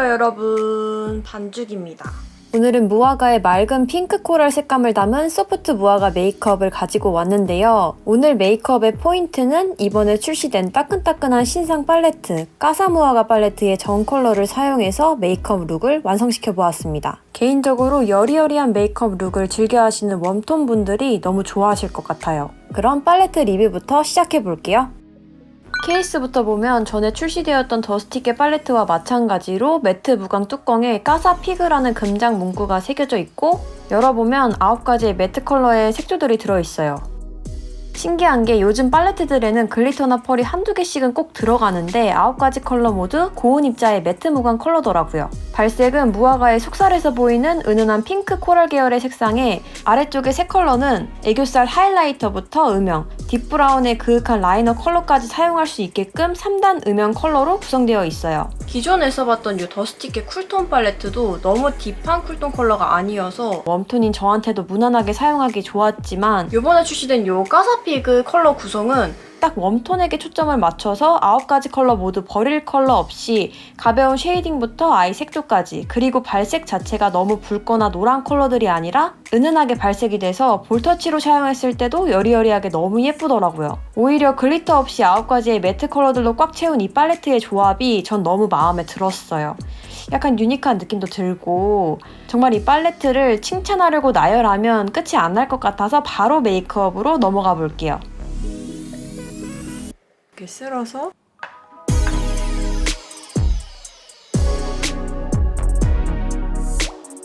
안녕하세요 여러분 반죽입니다 오늘은 무화과의 맑은 핑크 코랄 색감을 담은 소프트 무화과 메이크업을 가지고 왔는데요. 오늘 메이크업의 포인트는 이번에 출시된 따끈따끈한 신상 팔레트, 까사 무화과 팔레트의 전 컬러를 사용해서 메이크업 룩을 완성시켜 보았습니다. 개인적으로 여리여리한 메이크업 룩을 즐겨 하시는 웜톤 분들이 너무 좋아하실 것 같아요. 그럼 팔레트 리뷰부터 시작해 볼게요. 케이스부터 보면 전에 출시되었던 더스티켓 팔레트와 마찬가지로 매트 무광 뚜껑에 까사 피그라는 금장 문구가 새겨져 있고 열어보면 9가지의 매트 컬러의 색조들이 들어있어요. 신기한 게 요즘 팔레트들에는 글리터나 펄이 한두 개씩은 꼭 들어가는데 9가지 컬러 모두 고운 입자의 매트 무광 컬러더라고요. 발색은 무화과의 속살에서 보이는 은은한 핑크 코랄 계열의 색상에 아래쪽의 색 컬러는 애교살 하이라이터부터 음영, 딥브라운의 그윽한 라이너 컬러까지 사용할 수 있게끔 3단 음영 컬러로 구성되어 있어요. 기존에 써봤던 이 더스티켓 쿨톤 팔레트도 너무 딥한 쿨톤 컬러가 아니어서 웜톤인 저한테도 무난하게 사용하기 좋았지만 이번에 출시된 이 까사피그 컬러 구성은 딱 웜톤에게 초점을 맞춰서 9가지 컬러 모두 버릴 컬러 없이 가벼운 쉐이딩부터 아이 색조까지 그리고 발색 자체가 너무 붉거나 노란 컬러들이 아니라 은은하게 발색이 돼서 볼터치로 사용했을 때도 여리여리하게 너무 예쁘더라고요. 오히려 글리터 없이 9가지의 매트 컬러들로 꽉 채운 이 팔레트의 조합이 전 너무 마음에 들었어요. 약간 유니크한 느낌도 들고 정말 이 팔레트를 칭찬하려고 나열하면 끝이 안 날 것 같아서 바로 메이크업으로 넘어가 볼게요. 이렇게 쓸어서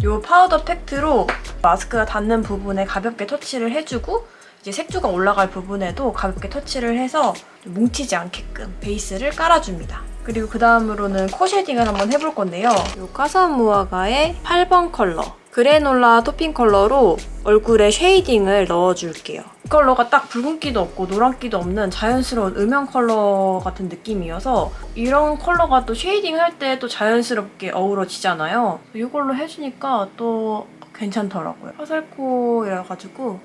이 파우더 팩트로 마스크가 닿는 부분에 가볍게 터치를 해주고 이제 색조가 올라갈 부분에도 가볍게 터치를 해서 뭉치지 않게끔 베이스를 깔아줍니다. 그리고 그 다음으로는 코 쉐딩을 한번 해볼 건데요. 이 까사무화과의 8번 컬러 그래놀라 토핑 컬러로 얼굴에 쉐이딩을 넣어줄게요. 이 컬러가 딱 붉은기도 없고 노란기도 없는 자연스러운 음영 컬러 같은 느낌이어서 이런 컬러가 또 쉐이딩 할 때 또 자연스럽게 어우러지잖아요. 이걸로 해주니까 또 괜찮더라고요. 화살코이라가지고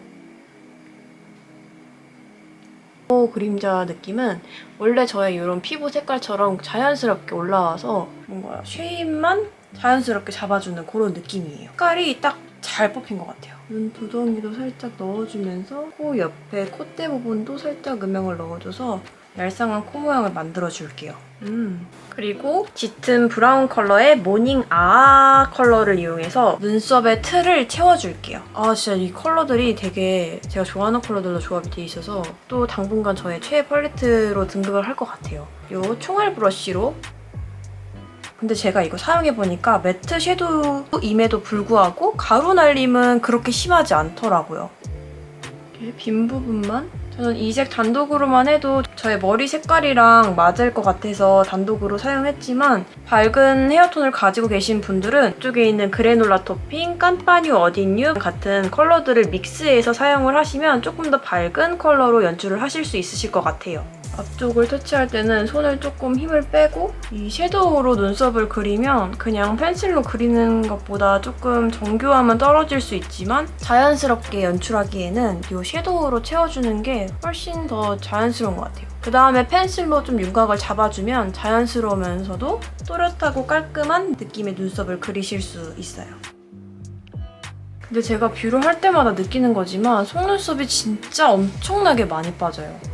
코 그림자 느낌은 원래 저의 이런 피부 색깔처럼 자연스럽게 올라와서 뭔가 쉐입만 자연스럽게 잡아주는 그런 느낌이에요. 색깔이 딱 잘 뽑힌 것 같아요. 눈 두덩이도 살짝 넣어주면서 코 옆에 콧대 부분도 살짝 음영을 넣어줘서 얄쌍한 코 모양을 만들어줄게요. 음. 그리고 짙은 브라운 컬러의 모닝 아 컬러를 이용해서 눈썹의 틀을 채워줄게요. 아 진짜 이 컬러들이 되게 제가 좋아하는 컬러들로 조합이 돼 있어서 또 당분간 저의 최애 팔레트로 등극을 할 것 같아요. 이 총알 브러쉬로 근데 제가 이거 사용해보니까 매트 섀도우임에도 불구하고 가루 날림은 그렇게 심하지 않더라고요. 이렇게 빈 부분만 저는 이 색 단독으로만 해도 저의 머리 색깔이랑 맞을 것 같아서 단독으로 사용했지만 밝은 헤어톤을 가지고 계신 분들은 이쪽에 있는 그래놀라 토핑, 깐파뉴 어딘뉴 같은 컬러들을 믹스해서 사용을 하시면 조금 더 밝은 컬러로 연출을 하실 수 있으실 것 같아요. 앞쪽을 터치할 때는 손을 조금 힘을 빼고 이 섀도우로 눈썹을 그리면 그냥 펜슬로 그리는 것보다 조금 정교함은 떨어질 수 있지만 자연스럽게 연출하기에는 이 섀도우로 채워주는 게 훨씬 더 자연스러운 것 같아요. 그 다음에 펜슬로 좀 윤곽을 잡아주면 자연스러우면서도 또렷하고 깔끔한 느낌의 눈썹을 그리실 수 있어요. 근데 제가 뷰를 할 때마다 느끼는 거지만 속눈썹이 진짜 엄청나게 많이 빠져요.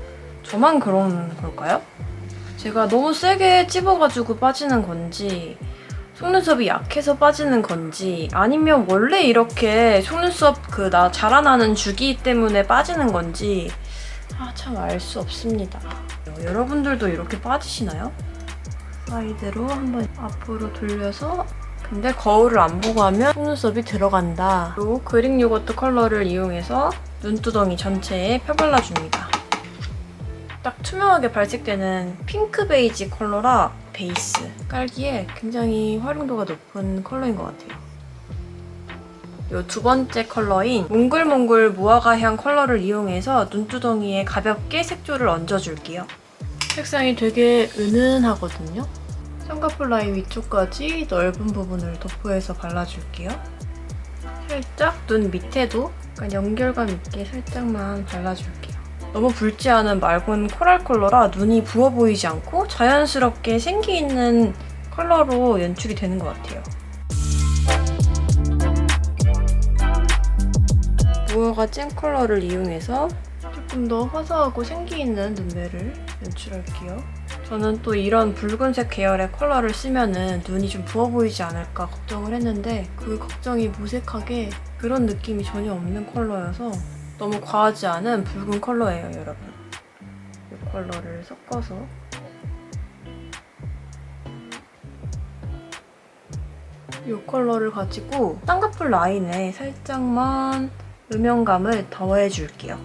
저만 그런 걸까요? 제가 너무 세게 찝어가지고 빠지는 건지 속눈썹이 약해서 빠지는 건지 아니면 원래 이렇게 속눈썹 그 나 자라나는 주기 때문에 빠지는 건지 아 참 알 수 없습니다. 여러분들도 이렇게 빠지시나요? 사이드로 한번 앞으로 돌려서 근데 거울을 안 보고 하면 속눈썹이 들어간다. 그리고 그릭 요거트 컬러를 이용해서 눈두덩이 전체에 펴발라줍니다. 딱 투명하게 발색되는 핑크 베이지 컬러라 베이스 깔기에 굉장히 활용도가 높은 컬러인 것 같아요. 이두 번째 컬러인 몽글몽글 무화과 향 컬러를 이용해서 눈두덩이에 가볍게 색조를 얹어줄게요. 색상이 되게 은은하거든요. 쌍꺼풀 라인 위쪽까지 넓은 부분을 도포해서 발라줄게요. 살짝 눈 밑에도 연결감 있게 살짝만 발라줄게요. 너무 붉지 않은 맑은 코랄 컬러라 눈이 부어 보이지 않고 자연스럽게 생기 있는 컬러로 연출이 되는 것 같아요. 무화과 잼 컬러를 이용해서 조금 더 화사하고 생기 있는 눈매를 연출할게요. 저는 또 이런 붉은색 계열의 컬러를 쓰면은 눈이 좀 부어 보이지 않을까 걱정을 했는데 그 걱정이 무색하게 그런 느낌이 전혀 없는 컬러여서 너무 과하지 않은 붉은 컬러예요, 여러분. 이 컬러를 섞어서 이 컬러를 가지고 쌍꺼풀 라인에 살짝만 음영감을 더해줄게요.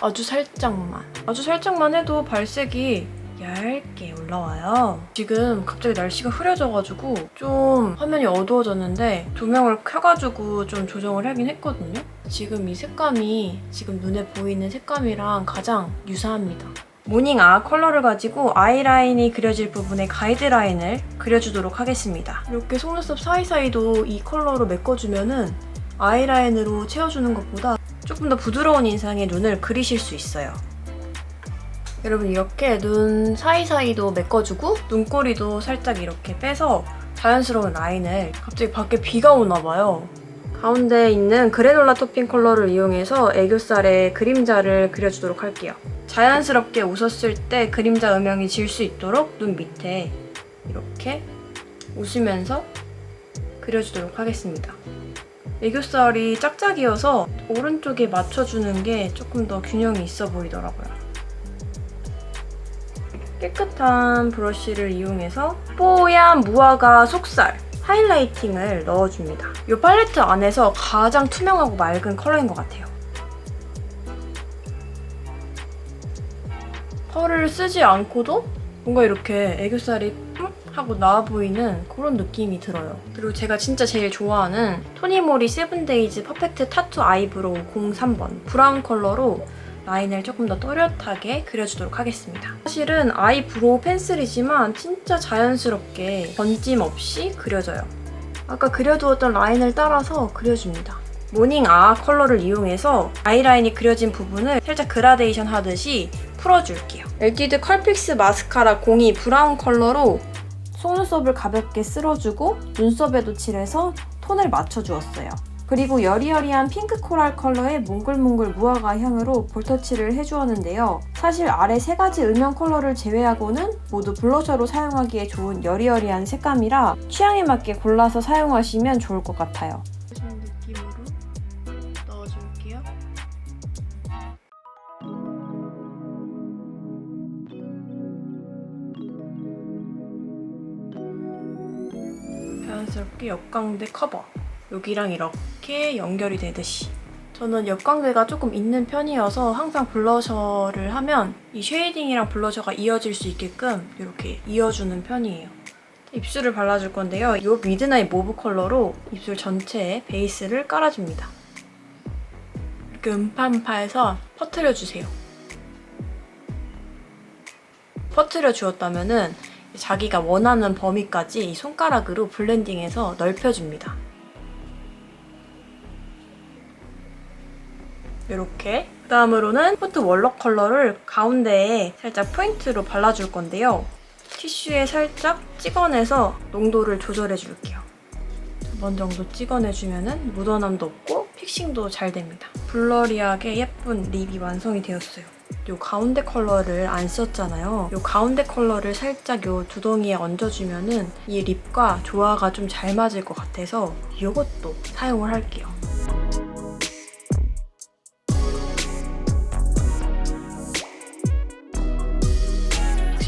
아주 살짝만. 아주 살짝만 해도 발색이 얇게 올라와요. 지금 갑자기 날씨가 흐려져가지고 좀 화면이 어두워졌는데 조명을 켜가지고 좀 조정을 하긴 했거든요. 지금 이 색감이 지금 눈에 보이는 색감이랑 가장 유사합니다. 모닝 아 컬러를 가지고 아이라인이 그려질 부분에 가이드라인을 그려주도록 하겠습니다. 이렇게 속눈썹 사이사이도 이 컬러로 메꿔주면은 아이라인으로 채워주는 것보다 조금 더 부드러운 인상의 눈을 그리실 수 있어요. 여러분 이렇게 눈 사이사이도 메꿔주고 눈꼬리도 살짝 이렇게 빼서 자연스러운 라인을 갑자기 밖에 비가 오나 봐요. 가운데 있는 그래놀라 토핑 컬러를 이용해서 애교살에 그림자를 그려주도록 할게요. 자연스럽게 웃었을 때 그림자 음영이 질 수 있도록 눈 밑에 이렇게 웃으면서 그려주도록 하겠습니다. 애교살이 짝짝이어서 오른쪽에 맞춰주는 게 조금 더 균형이 있어 보이더라고요. 깨끗한 브러쉬를 이용해서 뽀얀 무화과 속살 하이라이팅을 넣어줍니다. 이 팔레트 안에서 가장 투명하고 맑은 컬러인 것 같아요. 펄을 쓰지 않고도 뭔가 이렇게 애교살이 뿜 하고 나와 보이는 그런 느낌이 들어요. 그리고 제가 진짜 제일 좋아하는 토니모리 세븐데이즈 퍼펙트 타투 아이브로우 03번 브라운 컬러로 라인을 조금 더 또렷하게 그려주도록 하겠습니다. 사실은 아이브로우 펜슬이지만 진짜 자연스럽게 번짐 없이 그려져요. 아까 그려두었던 라인을 따라서 그려줍니다. 모닝 아 컬러를 이용해서 아이라인이 그려진 부분을 살짝 그라데이션 하듯이 풀어줄게요. 엘티드 컬픽스 마스카라 02 브라운 컬러로 속눈썹을 가볍게 쓸어주고 눈썹에도 칠해서 톤을 맞춰주었어요. 그리고 여리여리한 핑크 코랄 컬러의 몽글몽글 무화과 향으로 볼터치를 해주었는데요. 사실 아래 세 가지 음영 컬러를 제외하고는 모두 블러셔로 사용하기에 좋은 여리여리한 색감이라 취향에 맞게 골라서 사용하시면 좋을 것 같아요. 자연스럽게 역광대 커버 여기랑 이렇게 연결이 되듯이 저는 역광대가 조금 있는 편이어서 항상 블러셔를 하면 이 쉐이딩이랑 블러셔가 이어질 수 있게끔 이렇게 이어주는 편이에요. 입술을 발라줄 건데요. 이 미드나잇 모브 컬러로 입술 전체에 베이스를 깔아줍니다. 이렇게 음파음파해서 퍼트려주세요. 퍼트려 주었다면 은 자기가 원하는 범위까지 이 손가락으로 블렌딩해서 넓혀줍니다. 이렇게 그 다음으로는 포트 월럭 컬러를 가운데에 살짝 포인트로 발라줄 건데요. 티슈에 살짝 찍어내서 농도를 조절해 줄게요. 두 번 정도 찍어내주면 묻어남도 없고 픽싱도 잘 됩니다. 블러리하게 예쁜 립이 완성이 되었어요. 요 가운데 컬러를 안 썼잖아요. 요 가운데 컬러를 살짝 요 두덩이에 얹어주면은 이 립과 조화가 좀 잘 맞을 것 같아서 이것도 사용을 할게요.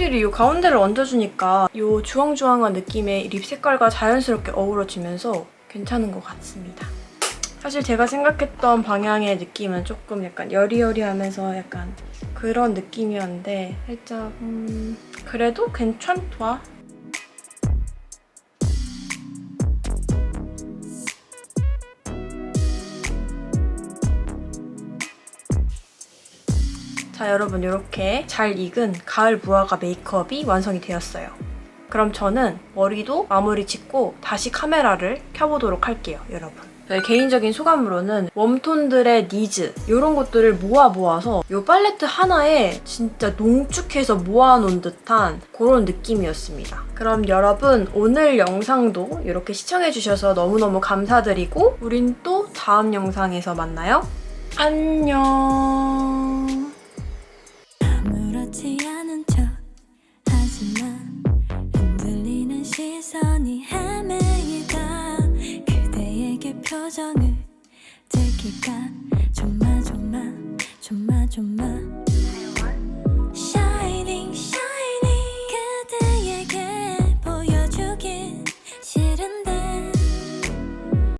확실히 이 가운데를 얹어주니까 이 주황주황한 느낌의 립 색깔과 자연스럽게 어우러지면서 괜찮은 것 같습니다. 사실 제가 생각했던 방향의 느낌은 조금 약간 여리여리하면서 약간 그런 느낌이었는데 살짝 음, 그래도 괜찮다. 자 여러분 이렇게 잘 익은 가을 무화과 메이크업이 완성이 되었어요. 그럼 저는 머리도 마무리 짓고 다시 카메라를 켜보도록 할게요 여러분. 저의 개인적인 소감으로는 웜톤들의 니즈 이런 것들을 모아 모아서 이 팔레트 하나에 진짜 농축해서 모아놓은 듯한 그런 느낌이었습니다. 그럼 여러분 오늘 영상도 이렇게 시청해주셔서 너무너무 감사드리고 우린 또 다음 영상에서 만나요. 안녕. 아무